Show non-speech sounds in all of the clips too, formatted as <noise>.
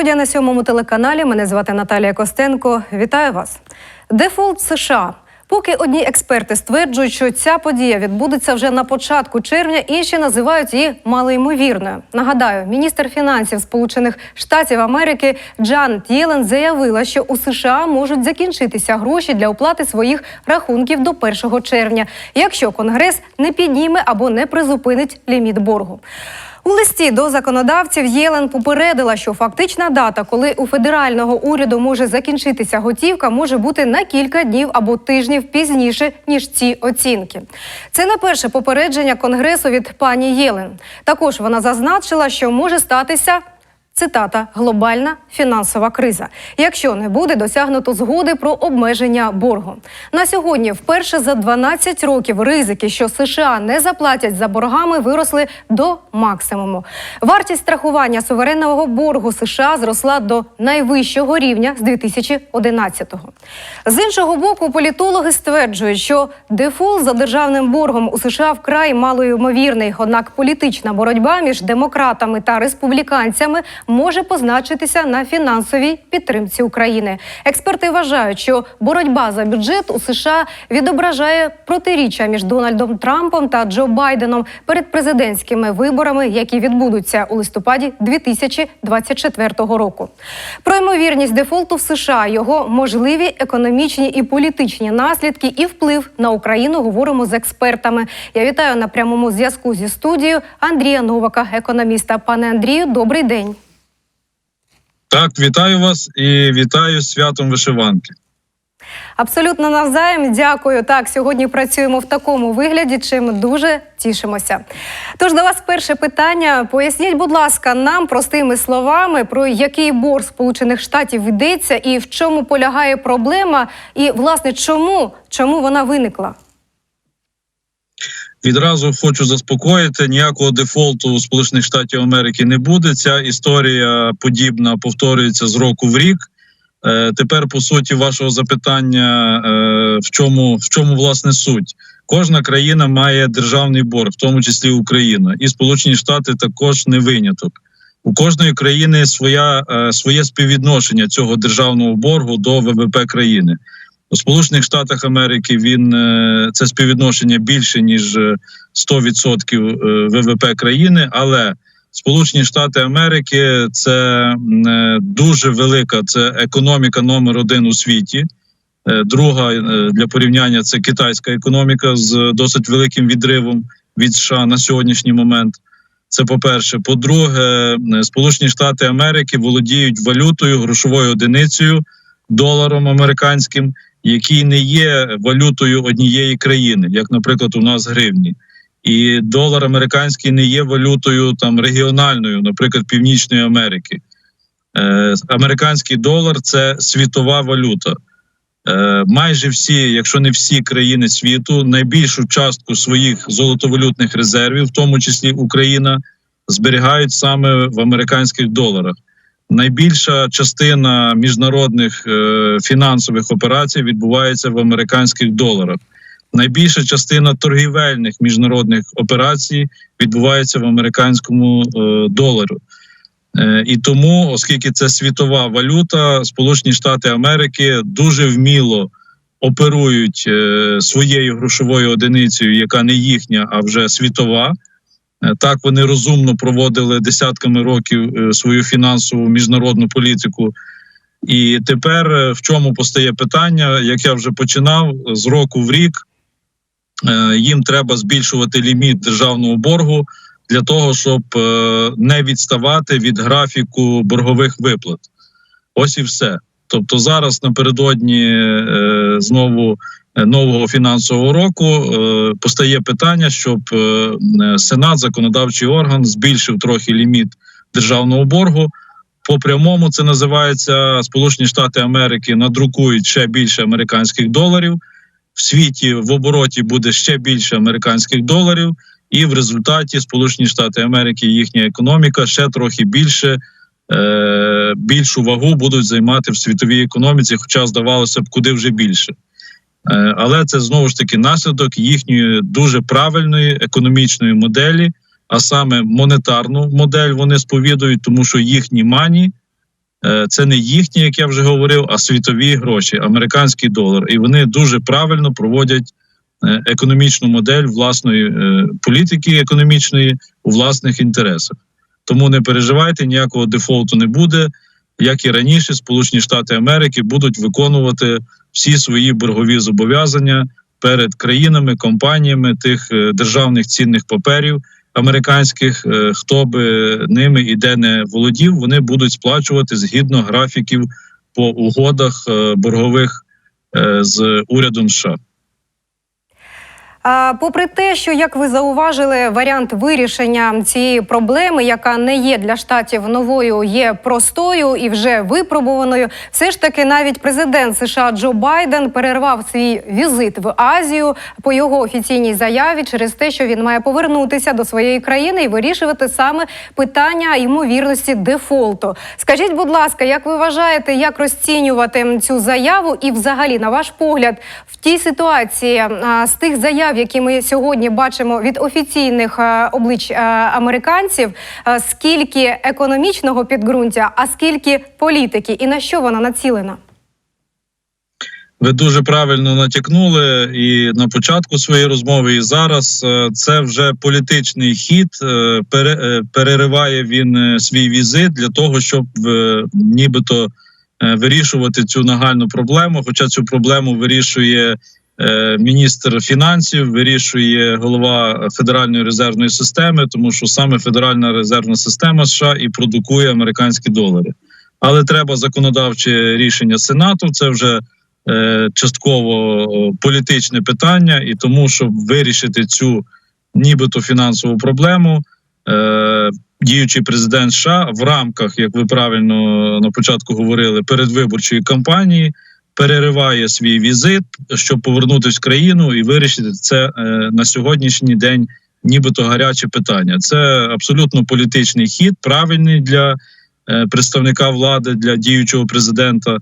Студія на сьомому телеканалі. Мене звати Наталія Костенко. Вітаю вас. Дефолт США. Поки одні експерти стверджують, що ця подія відбудеться вже на початку червня, інші називають її малоймовірною. Нагадаю, міністр фінансів Сполучених Штатів Америки Джанет Єлен заявила, що у США можуть закінчитися гроші для оплати своїх рахунків до 1 червня, якщо Конгрес не підніме або не призупинить ліміт боргу. У листі до законодавців Єлен попередила, що фактична дата, коли у федерального уряду може закінчитися готівка, може бути на кілька днів або тижнів пізніше ніж ці оцінки. Це не перше попередження конгресу від пані Єлен. Також вона зазначила, що може статися. Цитата глобальна фінансова криза, якщо не буде досягнуто згоди про обмеження боргу. На сьогодні, вперше за 12 років, ризики, що США не заплатять за боргами, виросли до максимуму. Вартість страхування суверенного боргу США зросла до найвищого рівня з 2011-го. З іншого боку, політологи стверджують, що дефолт за державним боргом у США вкрай малоймовірний. Однак політична боротьба між демократами та республіканцями може позначитися на фінансовій підтримці України. Експерти вважають, що боротьба за бюджет у США відображає протиріччя між Дональдом Трампом та Джо Байденом перед президентськими виборами, які відбудуться у листопаді 2024 року. Про ймовірність дефолту в США, його можливі економічні і політичні наслідки і вплив на Україну говоримо з експертами. Я вітаю на прямому зв'язку зі студією Андрія Новака, економіста. Пане Андрію, добрий день. Так, вітаю вас і вітаю святом вишиванки. Абсолютно навзаєм. Дякую. Так, сьогодні працюємо в такому вигляді, чим дуже тішимося. Тож до вас перше питання. Поясніть, будь ласка, нам простими словами, про який борг Сполучених Штатів йдеться і в чому полягає проблема, і власне чому, чому вона виникла? Відразу хочу заспокоїти: ніякого дефолту у Сполучених Штатів Америки не буде. Ця історія подібна повторюється з року в рік. Е, тепер, по суті, вашого запитання, е, в чому в чому власне суть? Кожна країна має державний борг, в тому числі Україна, і Сполучені Штати також не виняток. У кожної країни своя е, своє співвідношення цього державного боргу до ВВП країни. У Сполучених Штатах Америки він е, це співвідношення більше ніж е, 100% е, ВВП країни, але Сполучені Штати Америки це е, дуже велика, це економіка номер один у світі. Е, Друга е, для порівняння це китайська економіка з досить великим відривом від США на сьогоднішній момент. Це по-перше. По-друге, е, Сполучені Штати Америки володіють валютою, грошовою одиницею, доларом американським, який не є валютою однієї країни, як, наприклад, у нас гривні. І долар американський не є валютою там регіональною, наприклад, Північної Америки. Е, американський долар це світова валюта. Е, майже всі, якщо не всі країни світу, найбільшу частку своїх золотовалютних резервів, в тому числі Україна, зберігають саме в американських доларах. Найбільша частина міжнародних е, фінансових операцій відбувається в американських доларах. Найбільша частина торгівельних міжнародних операцій відбувається в американському е, долару. Е, і тому, оскільки це світова валюта, Сполучені Штати Америки дуже вміло оперують своєю грошовою одиницею, яка не їхня, а вже світова. Е, Так вони розумно проводили десятками років е, свою фінансову міжнародну політику. І тепер е, в чому постає питання, як я вже починав з року в рік, їм треба збільшувати ліміт державного боргу для того, щоб не відставати від графіку боргових виплат. Ось і все. Тобто, зараз напередодні знову нового фінансового року е, постає питання, щоб е, е, Сенат, законодавчий орган, збільшив трохи ліміт державного боргу. По прямому це називається Сполучені Штати Америки надрукують ще більше американських доларів. В світі в обороті буде ще більше американських доларів, і в результаті Сполучені Штати Америки їхня економіка ще трохи більше е, більшу вагу будуть займати в світовій економіці, хоча здавалося б, куди вже більше. Е, але це знову ж таки наслідок їхньої дуже правильної економічної моделі, а саме монетарну модель вони сповідують, тому що їхні мані е, це не їхні, як я вже говорив, а світові гроші, американський долар. І вони дуже правильно проводять е, економічну модель власної політики економічної у власних інтересах. Тому не переживайте, ніякого дефолту не буде. Як і раніше, Сполучені Штати Америки будуть виконувати всі свої боргові зобов'язання перед країнами, компаніями тих е, державних цінних паперів американських, е, хто би ними і де не володів, вони будуть сплачувати згідно графіків по угодах е, боргових з урядом США. Попри те, що як ви зауважили, варіант вирішення цієї проблеми, яка не є для штатів новою, є простою і вже випробуваною. Все ж таки, навіть президент США Джо Байден перервав свій візит в Азію по його офіційній заяві через те, що він має повернутися до своєї країни і вирішувати саме питання ймовірності дефолту. Скажіть, будь ласка, як ви вважаєте, як розцінювати цю заяву, і взагалі, на ваш погляд, в тій ситуації з тих заяв, які ми сьогодні бачимо від офіційних облич американців, скільки економічного підґрунтя, а скільки політики, і на що вона націлена? Ви дуже правильно натякнули і на початку своєї розмови, і зараз Е, це вже політичний хід. Е, е, Перериває він е, свій візит для того, щоб е, нібито е, вирішувати цю нагальну проблему. Хоча цю проблему вирішує е, міністр фінансів, вирішує голова Федеральної резервної системи, тому що саме Федеральна резервна система США і продукує американські долари. Але треба законодавче рішення Сенату. Це вже е, частково політичне питання, і тому, щоб вирішити цю нібито фінансову проблему, е, діючий президент США в рамках, як ви правильно на початку говорили, передвиборчої кампанії перериває свій візит, щоб повернутися в країну і вирішити це е, на сьогоднішній день. Нібито гаряче питання. Це абсолютно політичний хід, правильний для е, представника влади, для діючого президента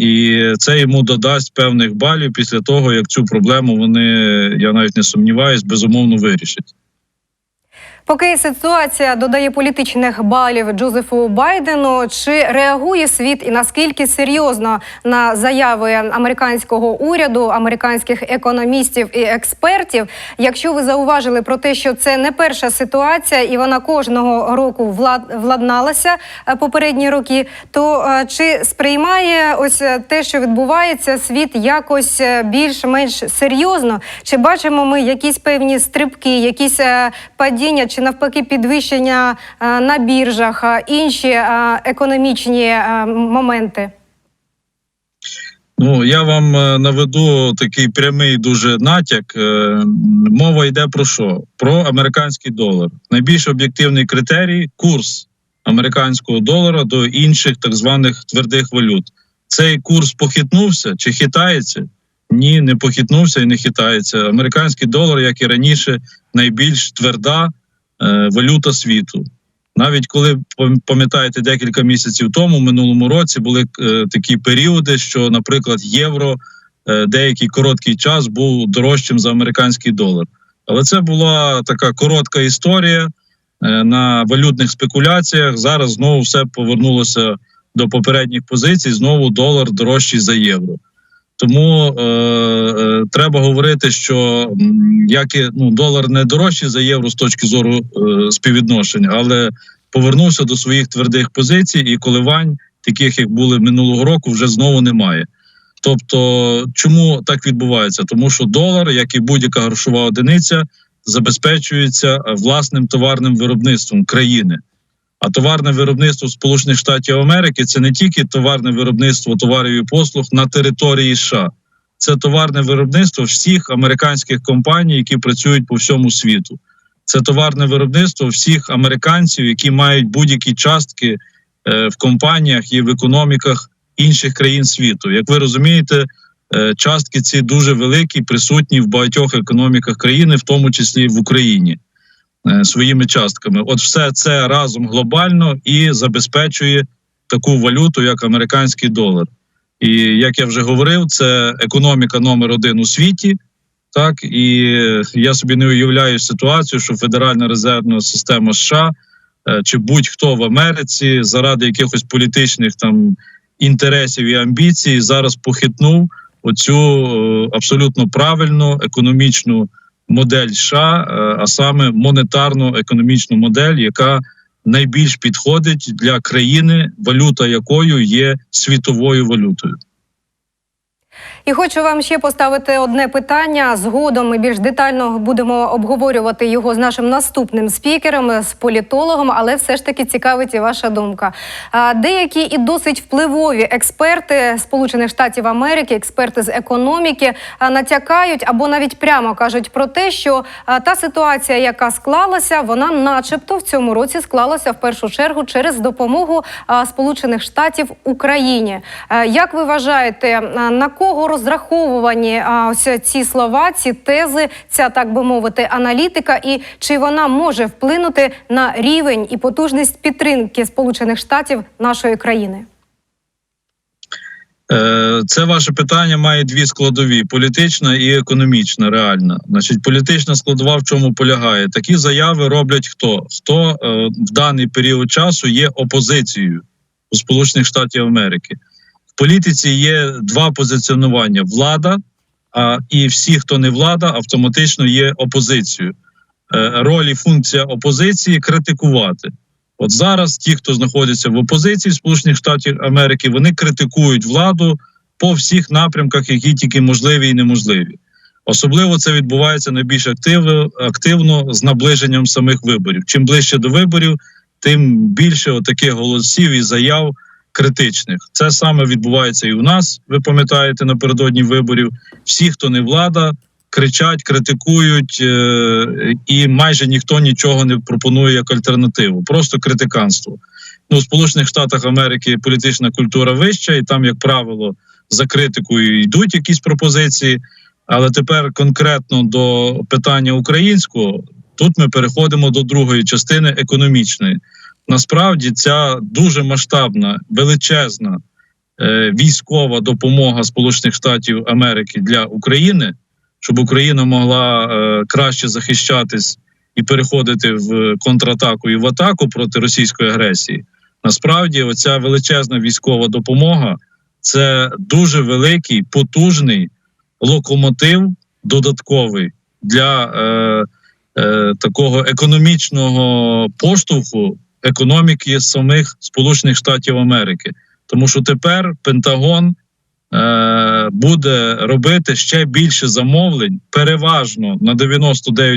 і це йому додасть певних балів після того, як цю проблему вони, я навіть не сумніваюсь, безумовно вирішать. Поки ситуація додає політичних балів Джозефу Байдену, чи реагує світ і наскільки серйозно на заяви американського уряду, американських економістів і експертів? Якщо ви зауважили про те, що це не перша ситуація, і вона кожного року влад, владналася е, попередні роки, то е, чи сприймає ось е, те, що відбувається, світ якось більш-менш серйозно? Чи бачимо ми якісь певні стрибки, якісь падіння? Чи навпаки підвищення е, на біржах, е, інші е, економічні моменти? Ну я вам наведу такий прямий дуже натяк. Мова йде про що? Про американський долар. Найбільш об'єктивний критерій курс американського долара до інших так званих твердих валют. Цей курс похитнувся чи хитається? Ні, не похитнувся і не хитається. Американський долар, як і раніше, найбільш тверда валюта світу. Навіть коли пам- пам'ятаєте, декілька місяців тому, в минулому році, були е, такі періоди, що, наприклад, євро е, деякий короткий час був дорожчим за американський долар. Але це була така коротка історія е, на валютних спекуляціях. Зараз знову все повернулося до попередніх позицій. Знову долар дорожчий за євро. Тому е, е, треба говорити, що як і, ну, долар не дорожчий за євро з точки зору е, співвідношень, але повернувся до своїх твердих позицій, і коливань, таких як були минулого року, вже знову немає. Тобто, чому так відбувається? Тому що долар, як і будь-яка грошова одиниця, забезпечується е, власним товарним виробництвом країни. А товарне виробництво Сполучених Штатів Америки це не тільки товарне виробництво товарів і послуг на території США, це товарне виробництво всіх американських компаній, які працюють по всьому світу. Це товарне виробництво всіх американців, які мають будь-які частки е, в компаніях і в економіках інших країн світу. Як ви розумієте, е, частки ці дуже великі, присутні в багатьох економіках країни, в тому числі в Україні своїми частками. От все це разом глобально і забезпечує таку валюту, як американський долар. І як я вже говорив, це економіка номер один у світі. Так і я собі не уявляю ситуацію, що Федеральна резервна система США е, чи будь-хто в Америці заради якихось політичних там інтересів і амбіцій зараз похитнув оцю е, абсолютно правильну економічну модель США, е, а саме монетарно економічну модель, яка найбільш підходить для країни, валюта якою є світовою валютою. І хочу вам ще поставити одне питання. Згодом ми більш детально будемо обговорювати його з нашим наступним спікером, з політологом, але все ж таки цікавить і ваша думка. Деякі і досить впливові експерти Сполучених Штатів Америки, експерти з економіки, натякають або навіть прямо кажуть про те, що та ситуація, яка склалася, вона, начебто, в цьому році склалася в першу чергу через допомогу Сполучених Штатів Україні. Як ви вважаєте, на кого розраховувані а, ось ці слова, ці тези, ця так би мовити, аналітика, і чи вона може вплинути на рівень і потужність підтримки Сполучених Штатів нашої країни? Е, Це ваше питання має дві складові: політична і економічна. Реальна. Значить, політична складова в чому полягає? Такі заяви роблять хто? Хто е, в даний період часу є опозицією у Сполучених Штатів Америки? Політиці є два позиціонування: влада, а і всі, хто не влада, автоматично є опозицією. Е, Роль і функція опозиції критикувати. От зараз ті, хто знаходиться в опозиції Сполучених Штатів Америки, вони критикують владу по всіх напрямках, які тільки можливі і неможливі. Особливо це відбувається найбільш активно, активно з наближенням самих виборів. Чим ближче до виборів, тим більше таких голосів і заяв критичних. Це саме відбувається і у нас. Ви пам'ятаєте напередодні виборів. Всі, хто не влада, кричать, критикують, е, і майже ніхто нічого не пропонує як альтернативу. Просто критиканство. Ну, у Сполучених Штатах Америки політична культура вища, і там, як правило, за критикою йдуть якісь пропозиції. Але тепер конкретно до питання українського, тут ми переходимо до другої частини економічної. Насправді, ця дуже масштабна, величезна е, військова допомога Сполучених Штатів Америки для України, щоб Україна могла е, краще захищатись і переходити в контратаку і в атаку проти російської агресії. Насправді, оця величезна військова допомога це дуже великий, потужний локомотив додатковий для е, е, такого економічного поштовху економіки самих Сполучених Штатів Америки. Тому що тепер Пентагон е, буде робити ще більше замовлень, переважно на 99%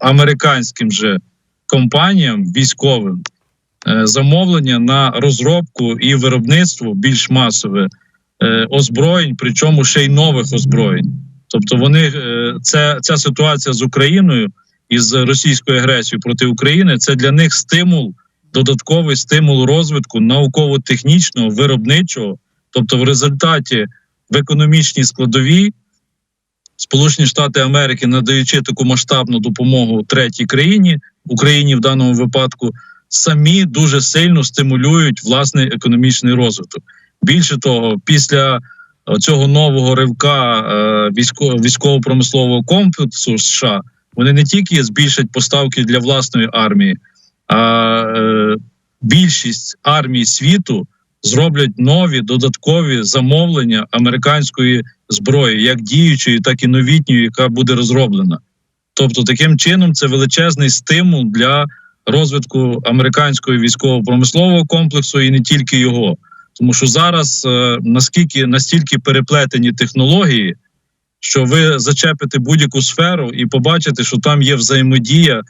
американським же компаніям військовим. е, Замовлення на розробку і виробництво більш масове е, озброєнь, причому ще й нових озброєнь. Тобто, вони е, це ця ситуація з Україною і з російською агресією проти України це для них стимул, додатковий стимул розвитку науково-технічного, виробничого. Тобто, в результаті в економічній складовій Сполучені Штати Америки, надаючи таку масштабну допомогу третій країні, Україні в даному випадку, самі дуже сильно стимулюють власний економічний розвиток. Більше того, після цього нового ривка е, військово- військово-промислового комплексу США вони не тільки збільшать поставки для власної армії, е, більшість армій світу зроблять нові додаткові замовлення американської зброї, як діючої, так і новітньої, яка буде розроблена. Тобто, таким чином це величезний стимул для розвитку американського військово-промислового комплексу і не тільки його. Тому що зараз е, наскільки настільки переплетені технології, що ви зачепите будь-яку сферу і побачите, що там є взаємодія е,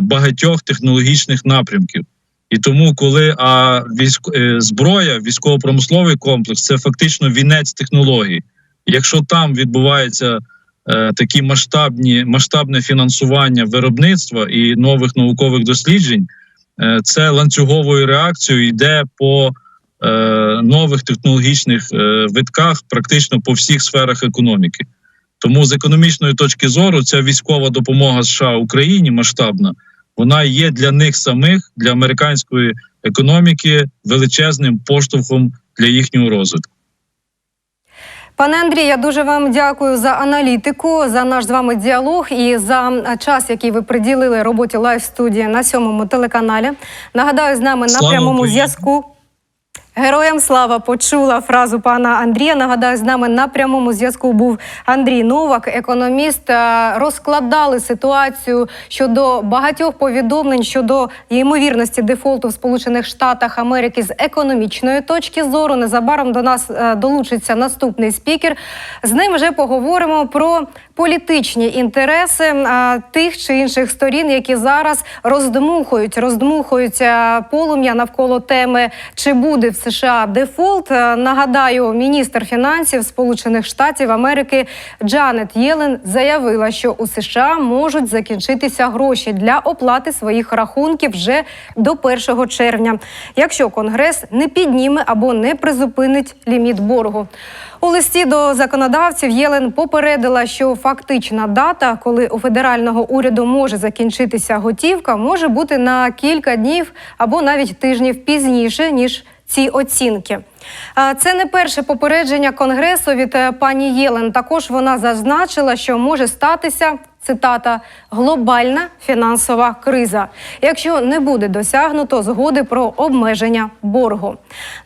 багатьох технологічних напрямків. І тому, коли а військ е, зброя, військово-промисловий комплекс це фактично вінець технологій. Якщо там відбувається е, такі масштабні масштабне фінансування виробництва і нових наукових досліджень, е, це ланцюговою реакцією йде по е, нових технологічних е, витках, практично по всіх сферах економіки. Тому з економічної точки зору ця військова допомога США Україні масштабна, вона є для них самих, для американської економіки, величезним поштовхом для їхнього розвитку. Пане Андрій, я дуже вам дякую за аналітику, за наш з вами діалог і за час, який ви приділили роботі лайв студії на сьомому телеканалі. Нагадаю, з нами на прямому зв'язку. Героям слава почула фразу пана Андрія. Нагадаю, з нами на прямому зв'язку був Андрій Новак, економіст. Е, Розкладали ситуацію щодо багатьох повідомлень щодо ймовірності дефолту в Сполучених Штатах Америки з економічної точки зору. Незабаром до нас е, долучиться наступний спікер. З ним вже поговоримо про політичні інтереси тих чи інших сторін, які зараз роздмухують, роздмухують е, полум'я навколо теми, чи буде в США дефолт. Нагадаю, міністр фінансів Сполучених Штатів Америки Джанет Єлен заявила, що у США можуть закінчитися гроші для оплати своїх рахунків вже до 1 червня, якщо Конгрес не підніме або не призупинить ліміт боргу. У листі до законодавців Єлен попередила, що фактична дата, коли у федерального уряду може закінчитися готівка, може бути на кілька днів або навіть тижнів пізніше ніж ці оцінки. Це не перше попередження конгресу від е, пані Єлен. Також вона зазначила, що може статися. Цитата глобальна фінансова криза, якщо не буде досягнуто згоди про обмеження боргу.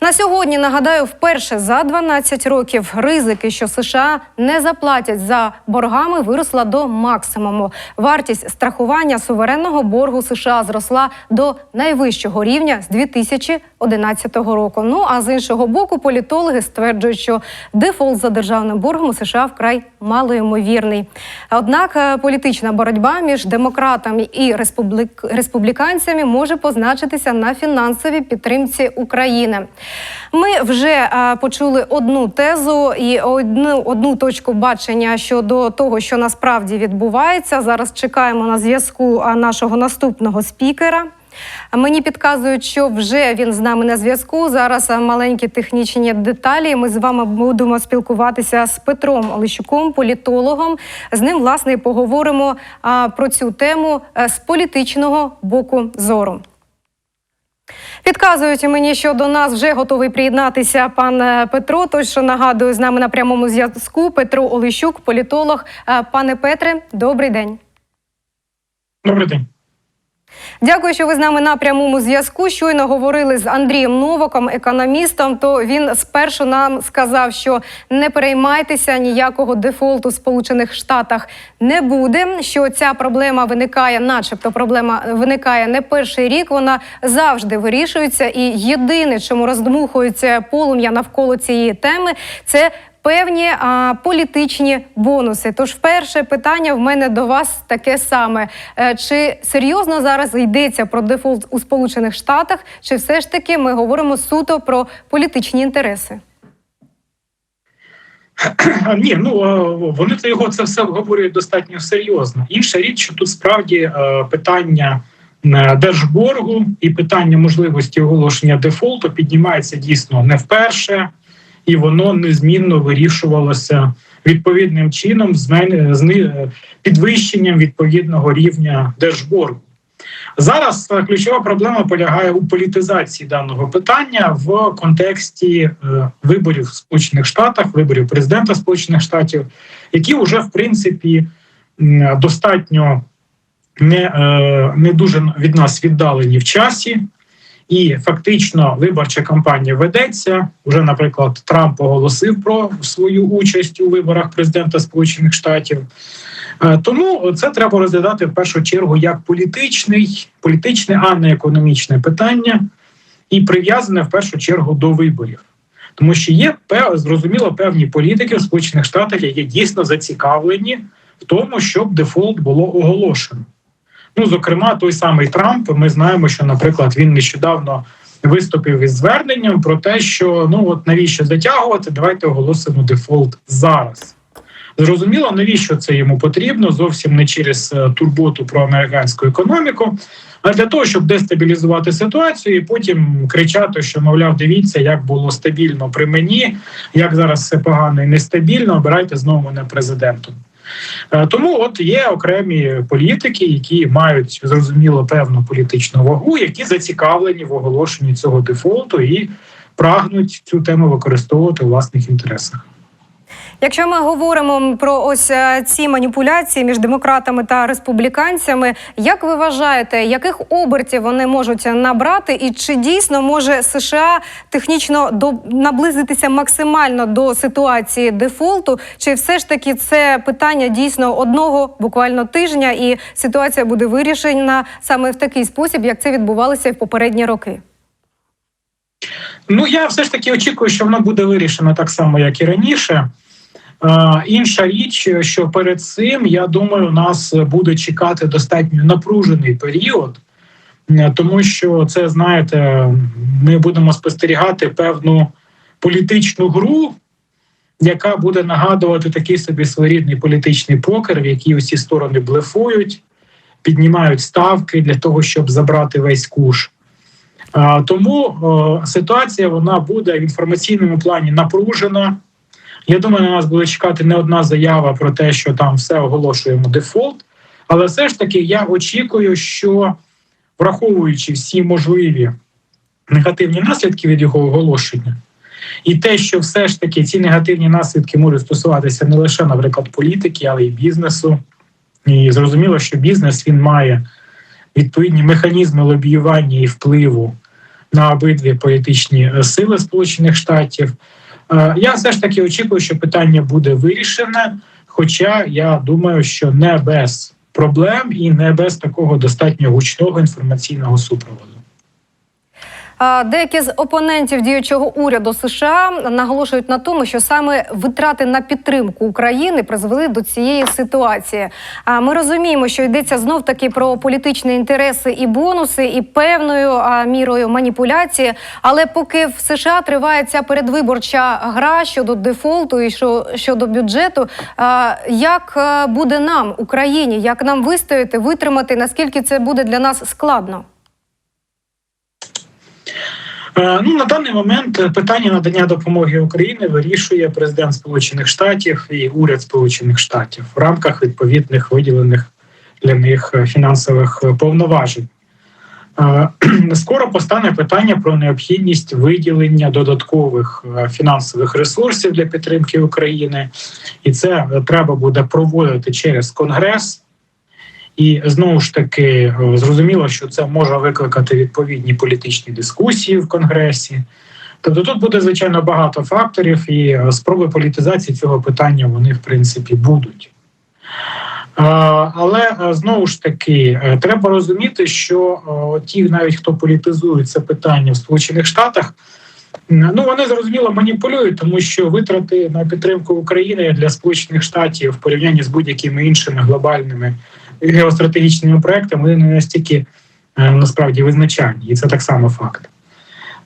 На сьогодні нагадаю, вперше за 12 років ризики, що США не заплатять за боргами, виросла до максимуму. Вартість страхування суверенного боргу США зросла до найвищого рівня з 2011 року. Ну а з іншого боку, політологи стверджують, що дефолт за державним боргом у США вкрай малоймовірний. Однак е, політична боротьба між демократами і республік... республіканцями може позначитися на фінансовій підтримці України. Ми вже а, почули одну тезу і одну, одну точку бачення щодо того, що насправді відбувається. Зараз чекаємо на зв'язку е, нашого наступного спікера. Мені підказують, що вже він з нами на зв'язку. Зараз маленькі технічні деталі. Ми з вами будемо спілкуватися з Петром Олещуком, політологом. З ним власне поговоримо про цю тему е, з політичного боку зору. Підказують мені, що до нас вже готовий приєднатися пан е, Петро. Тож нагадую, з нами на прямому зв'язку Петро Олещук, політолог. Е, Пане Петре, добрий день. Добрий день. Дякую, що ви з нами на прямому зв'язку. Щойно говорили з Андрієм Новаком, економістом. То він спершу нам сказав, що не переймайтеся ніякого дефолту в Сполучених Штатах не буде. Що ця проблема виникає, начебто, проблема виникає не перший рік. Вона завжди вирішується. І єдине, чому роздмухується полум'я навколо цієї теми, це певні а, політичні бонуси. Тож, перше питання в мене до вас таке саме: Е, чи серйозно зараз йдеться про дефолт у Сполучених Штатах, чи все ж таки ми говоримо суто про політичні інтереси? Ні, ну е, вони це його це все обговорюють достатньо серйозно. Інша річ, що тут справді е, питання держборгу і питання можливості оголошення дефолту піднімається дійсно не вперше, і воно незмінно вирішувалося відповідним чином з підвищенням відповідного рівня держборгу. Зараз ключова проблема полягає у політизації даного питання в контексті е, виборів в Сполучених Штатах, виборів президента Сполучених Штатів, які вже в принципі достатньо не, е, не дуже від нас віддалені в часі. І фактично виборча кампанія ведеться. Уже, наприклад, Трамп оголосив про свою участь у виборах президента Сполучених Штатів. Е, Тому це треба розглядати в першу чергу як політичний, політичне, а не економічне питання, і прив'язане в першу чергу до виборів. Тому що є зрозуміло певні політики в Сполучених Штатах, які дійсно зацікавлені в тому, щоб дефолт було оголошено. Ну, зокрема, той самий Трамп. Ми знаємо, що, наприклад, він нещодавно виступив із зверненням про те, що ну от навіщо затягувати, давайте оголосимо дефолт зараз. Зрозуміло, навіщо це йому потрібно зовсім не через е, турботу про американську економіку, а для того, щоб дестабілізувати ситуацію і потім кричати, що мовляв, дивіться, як було стабільно при мені, як зараз все погано і нестабільно. Обирайте знову мене президентом. Е, Тому от є окремі політики, які мають зрозуміло певну політичну вагу, які зацікавлені в оголошенні цього дефолту і прагнуть цю тему використовувати у власних інтересах. Якщо ми говоримо про ось е, ці маніпуляції між демократами та республіканцями, як ви вважаєте, яких обертів вони можуть набрати, і чи дійсно може США технічно до наблизитися максимально до ситуації дефолту? Чи все ж таки це питання дійсно одного буквально тижня, і ситуація буде вирішена саме в такий спосіб, як це відбувалося в попередні роки? Ну я все ж таки очікую, що воно буде вирішено так само, як і раніше. Е, інша річ, що перед цим, я думаю, нас буде чекати достатньо напружений період, е, тому що це, знаєте, ми будемо спостерігати певну політичну гру, яка буде нагадувати такий собі своєрідний політичний покер, в якій усі сторони блефують, піднімають ставки для того, щоб забрати весь куш. Тому е, ситуація вона буде в інформаційному плані напружена. Я думаю, на нас буде чекати не одна заява про те, що там все оголошуємо дефолт. Але все ж таки я очікую, що враховуючи всі можливі негативні наслідки від його оголошення, і те, що все ж таки ці негативні наслідки можуть стосуватися не лише, наприклад, політики, але й бізнесу. І зрозуміло, що бізнес він має відповідні механізми лобіювання і впливу на обидві політичні е, сили Сполучених Штатів. Е, Я все ж таки очікую, що питання буде вирішене. Хоча я думаю, що не без проблем і не без такого достатньо гучного інформаційного супроводу. Деякі з опонентів діючого уряду США наголошують на тому, що саме витрати на підтримку України призвели до цієї ситуації. А ми розуміємо, що йдеться знов таки про політичні інтереси і бонуси, і певною мірою маніпуляції. Але поки в США триває ця передвиборча гра щодо дефолту і що, щодо бюджету, як буде нам, Україні, як нам вистояти, витримати, наскільки це буде для нас складно? Е, Ну на даний момент питання надання допомоги Україні вирішує президент Сполучених Штатів і уряд Сполучених Штатів в рамках відповідних виділених для них е, фінансових е, повноважень. Е, <clears throat> Скоро постане питання про необхідність виділення додаткових е, фінансових ресурсів для підтримки України, і це е, треба буде проводити через Конгрес. І знову ж таки е, зрозуміло, що це може викликати відповідні політичні дискусії в Конгресі. Тобто тут буде звичайно багато факторів, і е, спроби політизації цього питання вони в принципі будуть. Але е, знову ж таки треба розуміти, що ті, навіть хто політизує це питання в Сполучених Штатах, ну вони зрозуміло маніпулюють, тому що витрати на підтримку України для Сполучених Штатів в порівнянні з будь-якими іншими глобальними геостратегічними проектами вони не настільки е, насправді визначальні, і це так само факт.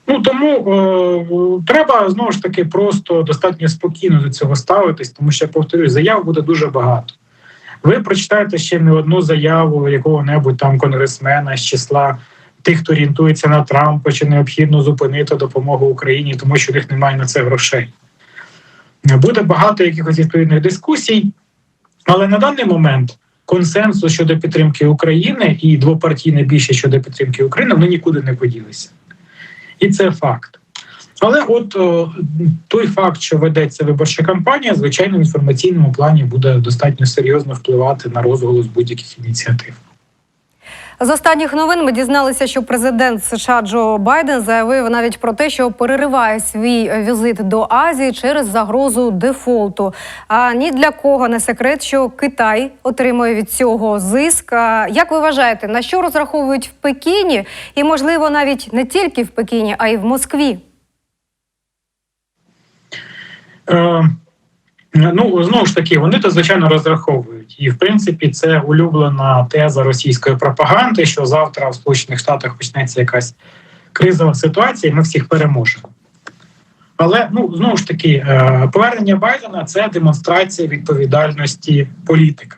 Ну тому е, треба знову ж таки просто достатньо спокійно до цього ставитись, тому що я повторюю, заяв буде дуже багато. Ви прочитаєте ще не одну заяву якого-небудь там конгресмена з числа тих, хто орієнтується на Трампа, чи необхідно зупинити допомогу Україні, тому що у них немає на це грошей. Буде багато якихось відповідних дискусій, але на даний момент консенсус щодо підтримки України і двопартійне більше щодо підтримки України вони нікуди не поділися. І це факт. Але от о, той факт, що ведеться виборча кампанія, звичайно, в інформаційному плані буде достатньо серйозно впливати на розголос будь-яких ініціатив. З останніх новин ми дізналися, що президент США Джо Байден заявив навіть про те, що перериває свій візит до Азії через загрозу дефолту. А ні для кого не секрет, що Китай отримує від цього зиск. А Як ви вважаєте, на що розраховують в Пекіні, і можливо навіть не тільки в Пекіні, а й в Москві? Е, ну знову ж таки, вони то звичайно розраховують, і в принципі це улюблена теза російської пропаганди, що завтра в Сполучених Штатах почнеться якась кризова ситуація, і ми всіх переможемо. Але ну знову ж таки, е, повернення Байдена це демонстрація відповідальності політика.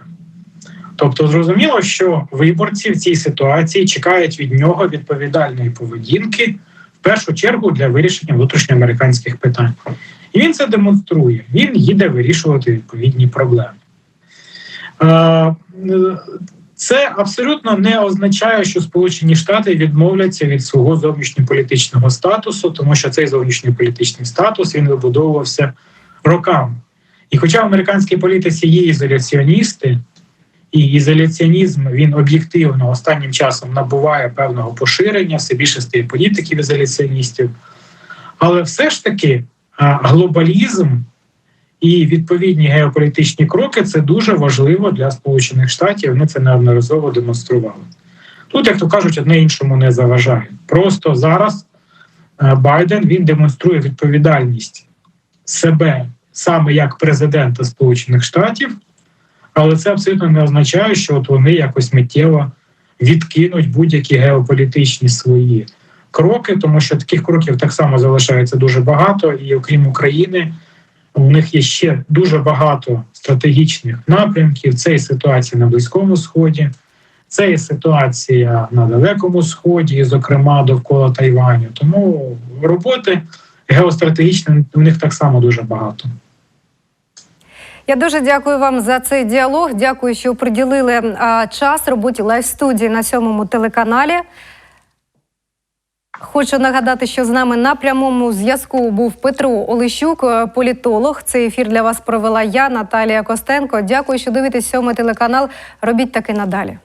Тобто, зрозуміло, що виборці в цій ситуації чекають від нього відповідальної поведінки в першу чергу для вирішення внутрішньоамериканських питань. І він це демонструє. Він їде вирішувати відповідні проблеми. Це абсолютно не означає, що Сполучені Штати відмовляться від свого зовнішньополітичного статусу, тому що цей зовнішньополітичний статус він вибудовувався роками. І хоча в американській політиці є ізоляціоністи, і ізоляціонізм він об'єктивно останнім часом набуває певного поширення, все більше стає політиків ізоляціоністів. Але все ж таки глобалізм і відповідні геополітичні кроки це дуже важливо для Сполучених Штатів. Вони це неодноразово демонстрували. Тут, як то кажуть, одне іншому не заважає. Просто зараз е, Байден він демонструє відповідальність себе саме як президента Сполучених Штатів, але це абсолютно не означає, що от вони якось миттєво відкинуть будь-які геополітичні свої кроки, тому що таких кроків так само залишається дуже багато, і окрім України, у них є ще дуже багато стратегічних напрямків. Це і ситуація на Близькому Сході, це і ситуація на Далекому Сході, і, зокрема довкола Тайваню. Тому роботи геостратегічної у них так само дуже багато. Я дуже дякую вам за цей діалог. Дякую, що приділили час роботі лайв студії на сьомому телеканалі. Хочу нагадати, що з нами на прямому зв'язку був Петро Олещук, е, політолог. Цей ефір для вас провела я, Наталія Костенко. Дякую, що дивитесь сьомий телеканал. Робіть таки надалі.